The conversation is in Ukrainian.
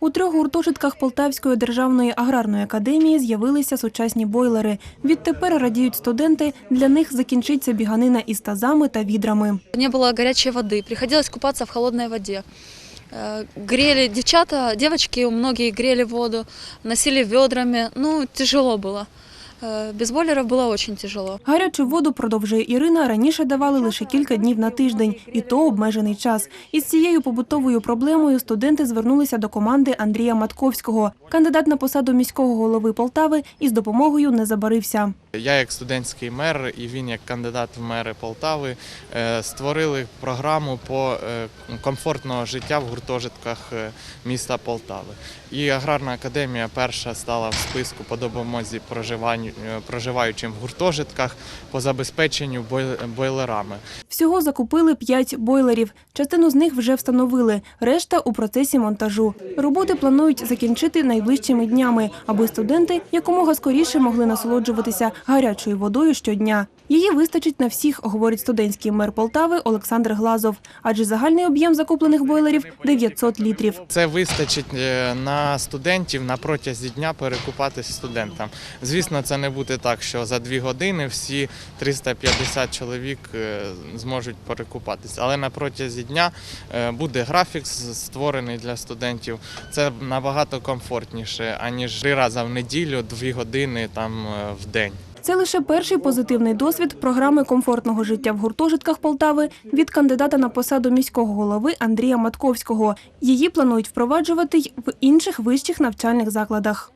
У трьох гуртожитках Полтавської державної аграрної академії з'явилися сучасні бойлери. Відтепер радіють студенти. Для них закінчиться біганина із тазами та відрами. Не было горячей воды, приходилось купаться в холодной воде. Э, Грели девчата, девочки, многие грели воду, носили ведрами. Ну, тяжело было. Э, Без бойлеров было очень тяжело. Гарячу воду, продовжує Ірина, раніше давали лише кілька днів на тиждень, і то обмежений час. Із цією побутовою проблемою студенти звернулися до команди Андрія Матковського. Кандидат на посаду міського голови Полтави із допомогою не забарився. Я як студентський мер і він як кандидат в мери Полтави е, створили програму по е, комфортного життя в гуртожитках е, міста Полтави. І аграрна академія перша стала в списку по допомозі проживанню- е, проживаючим в гуртожитках по забезпеченню бой- бойлерами. Всього закупили п'ять бойлерів. Частину з них вже встановили, решта у процесі монтажу. Роботи планують закінчити найближчими днями, аби студенти якомога скоріше могли насолоджуватися гарячою водою щодня. Її вистачить на всіх, говорить студентський мер Полтави Олександр Глазов. Адже загальний об'єм закуплених бойлерів 900 літрів. Це вистачить е, на студентів на протязі дня перекупатися студентам. Звісно, це не буде так, що за дві години всі 350 чоловік е, зможуть перекупатися. Але на протязі дня е, буде графік створений для студентів. Це набагато комфортніше, аніж три рази в неділю, дві години там в день. Це лише перший позитивний досвід програми комфортного життя в гуртожитках Полтави від кандидата на посаду міського голови Андрія Матковського. Її планують впроваджувати й в інших вищих навчальних закладах.